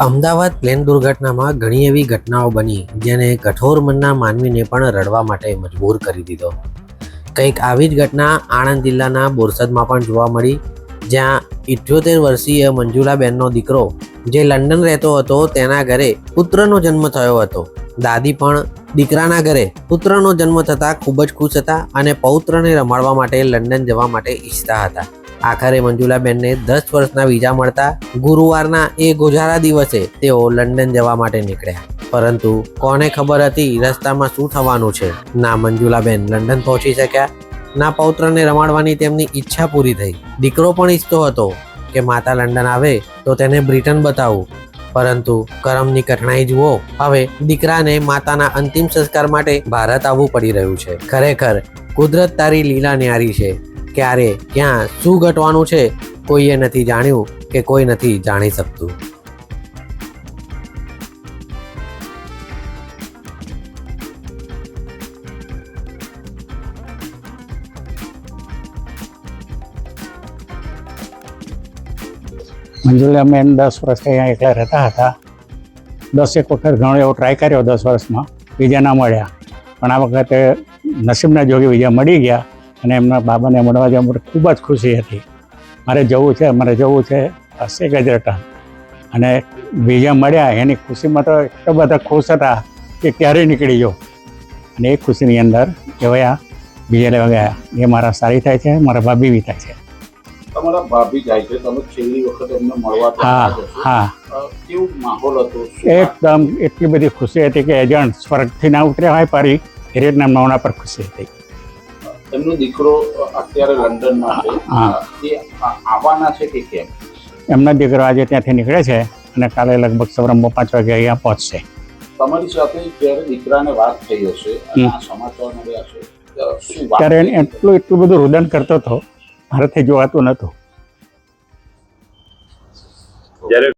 Ahmedabad plane દુર્ઘટનામાં ઘણી એવી ઘટનાઓ બની, જેને કઠોર મનના માનવીને પણ રડવા માટે મજબૂર કરી દીધો. કંઈક આવી જ ઘટના આણંદ જિલ્લાના બોરસદમાં પણ જોવા મળી, જ્યાં ઇઠ્યોતેર વર્ષીય મંજુલાબેનનો દીકરો, જે લંડન રહેતો હતો, તેના ઘરે પુત્રનો જન્મ થયો હતો. દાદી પણ દીકરાના ઘરે પુત્રનો જન્મ થતાં ખૂબ જ ખુશ હતા અને પૌત્રને રમાડવા માટે લંડન જવા માટે ઈચ્છતા હતા. આખરે મંજુલાબેનને દસ વર્ષના વિઝા મળતા ગુરુવારના એ ગોઝારા દિવસે તેઓ લંડન જવા માટે નીકળ્યા. પરંતુ કોને ખબર હતી રસ્તામાં શું થવાનું છે? ના મંજુલાબેન લંડન પહોંચી શક્યા, ના પૌત્રને રમાડવાની તેમની ઈચ્છા પૂરી થઈ. દીકરો પણ ઈચ્છતો હતો કે માતા લંડન આવે તો તેને બ્રિટન બતાવું. પરંતુ કરમની કઠણાઈ જુઓ, હવે દીકરાને માતાના અંતિમ સંસ્કાર માટે ભારત આવવું પડી રહ્યું છે. ખરેખર કુદરત તારી લીલા ન્યારી છે. ક્યારે, ક્યાં, શું ઘટવાનું છે, કોઈએ નથી જાણ્યું કે કોઈ નથી જાણી શકતું. મંજુલા મેન દસ વર્ષથી અહીંયા એકલા રહેતા હતા. દસેક વખત ઘણો એવો ટ્રાય કર્યો દસ વર્ષમાં. બીજા ના મળ્યા. પણ આ વખતે નસીબના જોગે બીજા મળી ગયા. અને એમના બાબાને મળવા જવા માટે ખૂબ જ ખુશી હતી. મારે જવું છે મારે જવું છે હશે રિટર્ન અને બીજા મળ્યા એની ખુશીમાં તો એટલા બધા ખુશ હતા કે ક્યારે નીકળી ગયો. અને એ ખુશીની અંદર કહેવાયા બીજા લેવા ગયા. એ મારા સારી થાય છે મારા ભાભી બી થાય છે. તમારા ભાભી જાય છે તમે છેલ્લી વખત એમને મળવા હા હા. કેવું માહોલ હતો? એકદમ એટલી બધી ખુશી હતી કે એજન્ટ સ્વર્ગથી ના ઉતર્યા હોય પારી એ રીતના નવના પર ખુશી હતી. એમનો દીકરો અત્યારે લંડનમાં છે. હા. એ આવવાના છે કે કેમ? એમનો દીકરો આજે ત્યાંથી નીકળે છે અને કાલે લગભગ સવારમાં પાંચ વાગે અહીંયા પહોંચશે. તમારી સાથે જ્યારે દીકરાને વાત થઈ હશે સમાચાર મળ્યા છે ત્યારે એને એટલું એટલું બધું રુદન કરતો હતો મારાથી જોવાતું નહોતું. જ્યારે